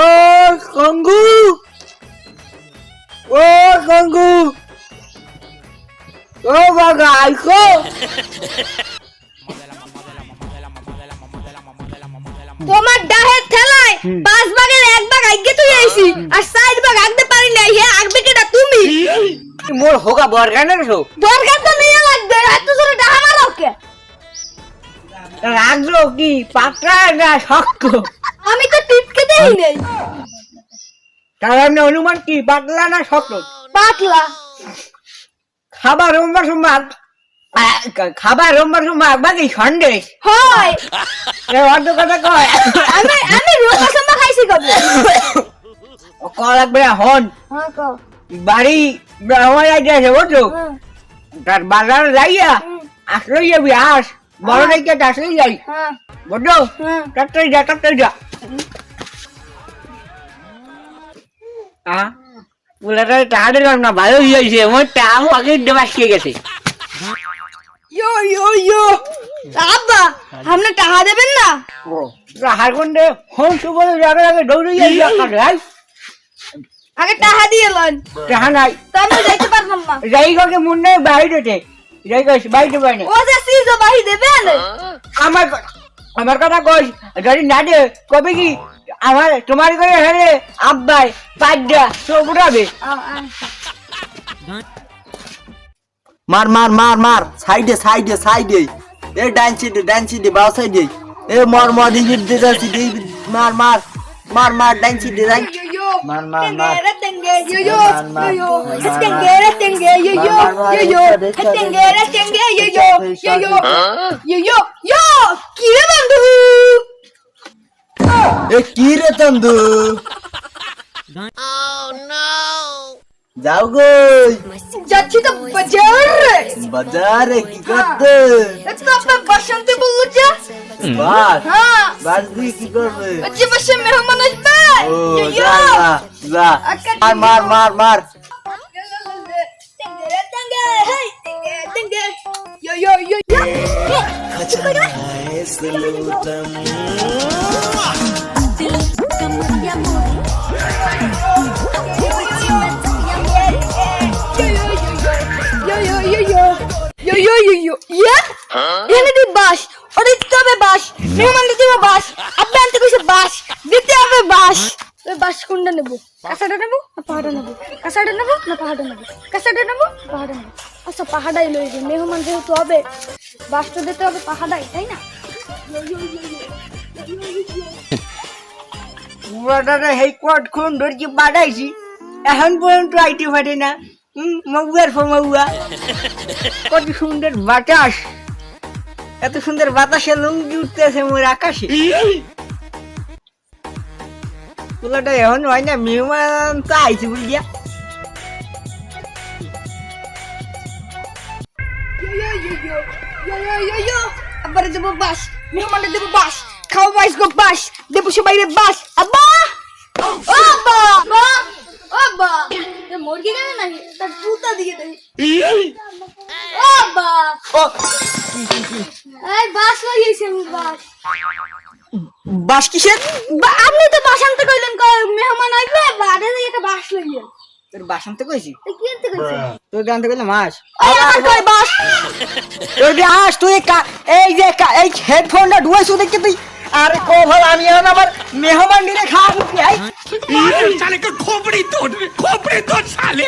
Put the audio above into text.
ও কঙ্গু ও কঙ্গু ও বাগা আইকো! তোমার ডাহের ঠেলায় পাঁচ ভাগের এক ভাগ আগে তুই আইছি আর সাইড ভাগ আগতে পারি না হে আগবে কেটা তুমি? মোর হোকা বরগানের শো? দরকার তো নিয়ে লাগবে এত জোরে রাখল কি? পাকড়া না শক্ত। আমি তো টিপকে দেই নেই। তার আপনি অনুমান কি? পাতলা না শক্ত? পাতলা খাবার রোমবার সোমবার খাবার রোমবার সোমবার বাকি সন্দেশ। হয়। অর্ধ কথা কয়। আমি আমি রোকা সম্বা খাইছি কবে? ক লাগবে হন। হ্যাঁ বাড়ি ব্রাহ্মণ রাজ্যে আছে বুঝছ? তার বাজার যাইয়া হুম, আসলেই যাবি আস। বড় রেখে আসলেই যাই হ্যাঁ। হ্যাঁ। তাড়াতাড়ি যা তাড়াতাড়ি যা। আহ পুলাটা টাকা দিলাম না ভালো হয়েছে আমার টাকা আগে দেওয়া শিখে গেছে। ইয়ো ইয়ো ইয়ো। আব্বা আপনি টাকা দেবেন না? ও হার কোনটা হোম সুবলে জায়গা জায়গায় দৌড়ে যাই ভাই আগে টাকা দিয়ে লন। টাকা নাই। তা আমি যাইতে পারলাম না। যাই কাকে মুন্ডে বাইরেতে যাই কাছে বাইরে বাইরে ও যে সিজো বাহি দেবেন আমার ক- আমার কথা কই যদি না দে কবে কি আমার তোমার করে হেরে আব্বাই পাড্ডা সব উঠাবে। মার মার মার মার সাইডে সাইডে সাইডে। এ ডান সাইডে ডান সাইডে বাও সাইডে। এ মর মর দিকে দিতে সাইডে মার মার মার মার ডান সাইডে ডান মার মার মার। yo yo, Mar, mar, yo yo, mar, tengere, tengere, yo yo, Mar, mar, yo yo, mar, mar, tengere, tengere, yo yo, yo yo, mar, yo yo, yo, কি রে বন্ধু এ কি রে তন্দু যাও গই যাচ্ছি তো বাজারে বাজারে কি করতে আজকে আপনার বাসন্তী বললো যে বাস হ্যাঁ বাস দিয়ে কি করবে আজকে বাসে মেহমান আসবে ও yo যা yo, যা, যা মার মার মার মার বাস ওটা দিতে হবে বাস মেহমান দিতে হবে বাস আপনি আনতে কইছে বাস বাস ওই বাস কোনটা নেব? কাঁচাটা নেব না পাহাড়টা নেব? কাঁচাটা নেব না পাহাড়টা নেব? কাঁচাটা নেব পাহাড়টা নেব? আচ্ছা পাহাড়াই লই যে মেহমান যেহেতু হবে বাসটা দিতে হবে পাহাড়াই তাই না? পুরাটা হেই কোট খুন ধরছি এখন পর্যন্ত আইতে পারে না। হুম ফো কত সুন্দর বাতাস। এত সুন্দর বাতাসে লুঙ্গি উঠতেছে মোর আকাশে। পুলাটা এখন হয় না মেহমান তো আইছে বুঝিয়া yo yo yo yo yo yo yo আবার দেব বাস মেহমানে দেব বাস খাওয়া বাস গো বাস দেব সবাই রে বাস। আব্বা! আব্বা! আব্বা! এ মুরগি কেন নাই তার জুতা দিয়ে ও আব্বা! এই বাস লাগিয়েছি আমি কিসের আপনি তো বাস আনতে কইলেন মেহমান আসবে বাড়ি থেকে একটা বাস লাগিয়ে তোর বাস আনতে কইছি কি আনতে কইছি তোর গান কইলে মাস আমার বাস তোর বি আস তুই এই যে এই হেডফোনটা ঢুয়াইছো দেখতে তুই আরে কো ভাই আমি এখন আমার মেহমান নিয়ে খাওয়া দিচ্ছি খোপড়ি তোর খোপড়ি তোর শালে